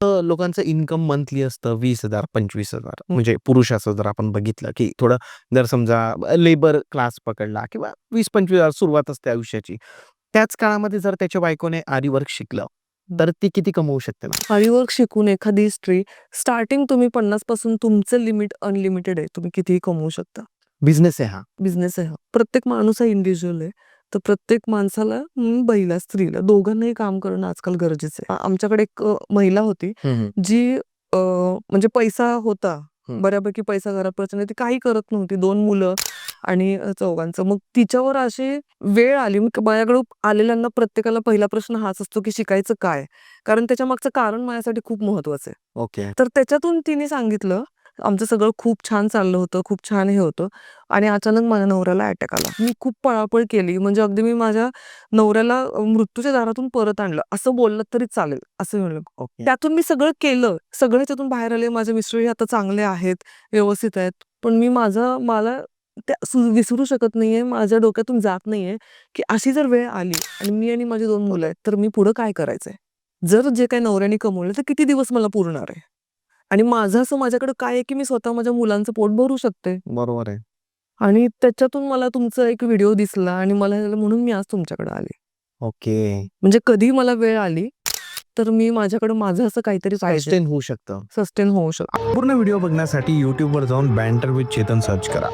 अ, लोकांचं income monthly असतं 20,000 25,000 म्हणजे पुरुषाचं जर आपण बघितलं, की थोडं जर समजा लेबर क्लास पकडला किंवा 20-25,000 सुरुवात असते आयुष्याची. त्याच काळामध्ये जर त्याच्या बायकोने आरी वर्क शिकलं, तर ती किती कमवू शकते ना? आरीवर्क शिकून एखादी स्त्री स्टार्टिंग तुम्ही 50 पासून तुमचं लिमिट अनलिमिटेड आहे. तुम्ही कितीही कमवू शकता. बिझनेस आहे हा. बिझनेस आहे हा. प्रत्येक माणूस हा इंडिव्हिज्युअल आहे. तर प्रत्येक माणसाला अं, बाईला, स्त्रीला दोघांनाही काम करणं आजकाल गरजेचं आहे. आमच्याकडे एक महिला होती. जी म्हणजे पैसा होता. बऱ्यापैकी पैसा घरात ती काही करत नव्हती. 2 मुलं आणि चौघांचं. मग तिच्यावर अशी वेळ आली. माझ्याकडे आलेल्यांना प्रत्येकाला पहिला प्रश्न हाच असतो, की शिकायचं काय? कारण त्याच्यामागचं कारण माझ्यासाठी खूप महत्त्वाचं आहे. ओके. तर त्याच्यातून तिने सांगितलं, आमचं सगळं खूप छान चाललं होतं. खूप छान हे होतं आणि अचानक माझ्या नवऱ्याला अटॅक आला. मी खूप पळापळ केली. म्हणजे अगदी मी माझ्या नवऱ्याला मृत्यूच्या दारातून परत आणलं. असं बोललं तरी चालेल, असं म्हणलं. त्यातून मी सगळं केलं. सगळं ह्याच्यातून बाहेर आले. माझे मिस्टरही आता चांगले आहेत, व्यवस्थित आहेत. पण मी माझं मला त्या विसरू शकत नाहीये. माझ्या डोक्यातून जात नाहीये, की अशी जर वेळ आली आणि मी आणि माझी 2 मुलं आहेत, तर मी पुढं काय करायचंय? जर जे काही नवऱ्याने कमवलं, तर किती दिवस मला पुरणार आहे? आणि माझं असं माझ्याकडे काय आहे, की मी स्वतः माझ्या मुलांचं पोट भरू शकते. बरोबर आहे. आणि त्याच्यातून मला तुमचा एक व्हिडिओ दिसला आणि मला म्हणून मी आज तुमच्याकडे आले. ओके. म्हणजे कधीही मला वेळ आली, तर मी माझ्याकडे माझं असं काहीतरी. सस्टेन होऊ शकतं. सस्टेन होऊ शकतं. पूर्ण व्हिडिओ बघण्यासाठी YouTubeवर जाऊन बँटर विथ चेतन सर्च करा.